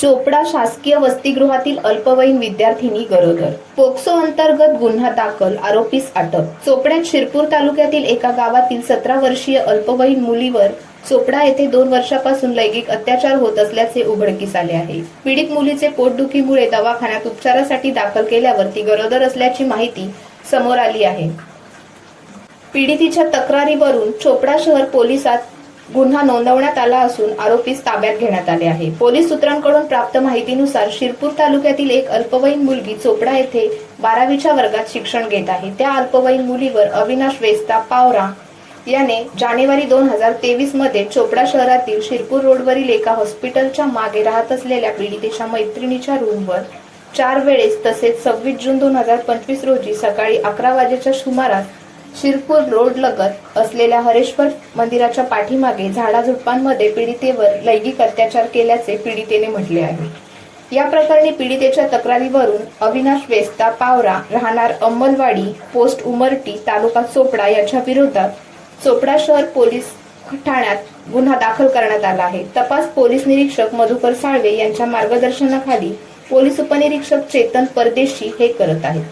चोपडा शासकीय वसतिगृहातील अल्पवयीन विद्यार्थिनी गरोदर. पोक्सो अंतर्गत गुन्हा दाखल आरोपीस अटक. चोपड्यात शिरपूर तालुक्यातील एका गावातील सतरा वर्षीय अल्पवयीन मुलीवर चोपडा येथे दोन वर्षापासून लैंगिक अत्याचार होत असल्याचे उघडकीस आले आहे. पीडित मुलीचे पोटदुखीमुळे दवाखान्यात उपचारासाठी दाखल केल्यावर ती गरोदर असल्याची माहिती समोर आली आहे. पीडितीच्या तक्रारीवरून चोपडा शहर पोलिसात गुन्हा नोंदवण्यात आला असून आरोपीस ताब्यात घेण्यात आले आहे. पोलीस सूत्रांकडून प्राप्त माहितीनुसार शिरपूर तालुक्यातील एक अल्पवयीन मुलगी चोपडा येथे बारावीच्या वर्गात शिक्षण घेत आहे. त्या अल्पवयीन मुलीवर अविनाश वेस्ता पावरा याने जानेवारी दोन हजार तेवीसमध्ये चोपडा शहरातील शिरपूर रोडवरील एका हॉस्पिटलच्या मागे राहत असलेल्या पीडितेच्या मैत्रिणीच्या रूमवर चार वेळेस तसेच सव्वीस जून दोन हजार पंचवीस रोजी सकाळी अकरा वाजेच्या सुमारास शिरपूर रोड लगत असलेल्या हरेश्वर मंदिराच्या पाठीमागे झाडाझुडपांमध्ये पीडितेवर लैंगिक अत्याचार केल्याचे पीडितेने म्हटले आहे. या प्रकरणी पीडितेच्या तक्रारीवरून अविनाश वेस्ता पावरा राहणार अंमलवाडी पोस्ट उमरटी तालुका चोपडा याच्या विरोधात चोपडा शहर पोलीस ठाण्यात गुन्हा दाखल करण्यात आला आहे. तपास पोलीस निरीक्षक मधुकर साळवे यांच्या मार्गदर्शनाखाली पोलीस उपनिरीक्षक चेतन परदेशी हे करत आहेत.